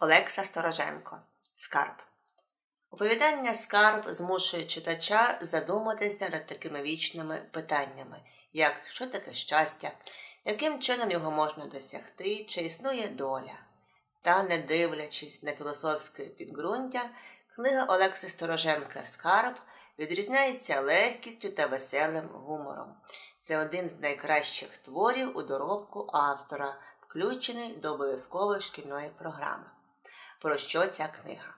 Олекса Стороженко Скарб. Оповідання Скарб змушує читача задуматися над такими вічними питаннями, як що таке щастя, яким чином його можна досягти, чи існує доля. Та, не дивлячись на філософське підґрунтя, книга Олекси Стороженка Скарб відрізняється легкістю та веселим гумором. Це один з найкращих творів у доробку автора, включений до обов'язкової шкільної програми. Про що ця книга?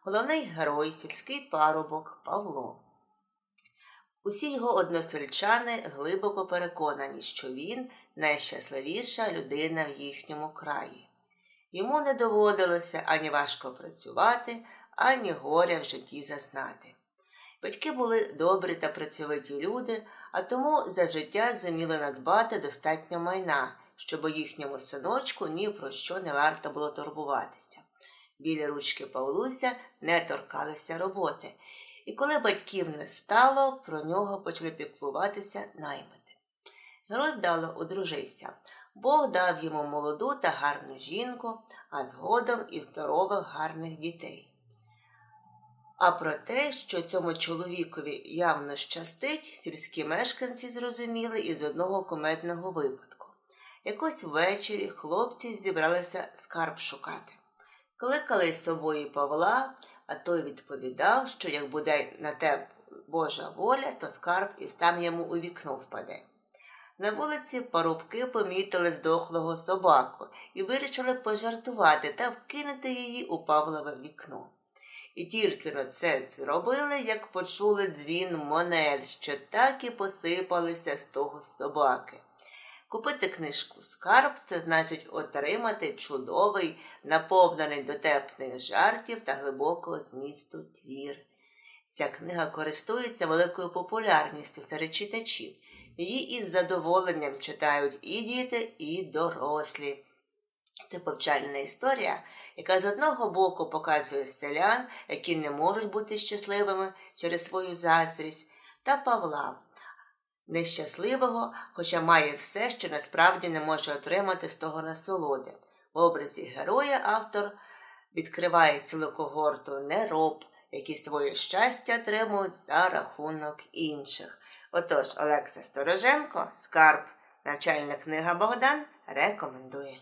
Головний герой, сільський парубок Павло. Усі його односельчани глибоко переконані, що він найщасливіша людина в їхньому краї. Йому не доводилося ані важко працювати, ані горя в житті зазнати. Батьки були добрі та працьовиті люди, а тому за життя зуміли надбати достатньо майна, щоб їхньому синочку ні про що не варто було турбуватися. Біля ручки Павлуся не торкалися роботи, і коли батьків не стало, про нього почали піклуватися наймити. Герой вдало одружився. Бог дав йому молоду та гарну жінку, а згодом і здорових гарних дітей. А про те, що цьому чоловікові явно щастить, сільські мешканці зрозуміли із одного кумедного випадку. Якось ввечері хлопці зібралися скарб шукати. Кликали з собою Павла, а той відповідав, що як буде на те Божа воля, то скарб і сам йому у вікно впаде. На вулиці парубки помітили здохлого собаку і вирішили пожартувати та вкинути її у Павлове вікно. І тільки на це зробили, як почули дзвін монет, що так і посипалися з того собаки. Купити книжку Скарб це значить отримати чудовий, наповнений дотепних жартів та глибокого змісту твір. Ця книга користується великою популярністю серед читачів. Її із задоволенням читають і діти, і дорослі. Це повчальна історія, яка з одного боку показує селян, які не можуть бути щасливими через свою заздрість, та Павла, нещасливого, хоча має все, що насправді не може отримати з того насолоди. В образі героя автор відкриває цілу когорту нероб, які своє щастя отримують за рахунок інших. Отож, Олекса Стороженко, скарб, навчальна книга Богдан рекомендує.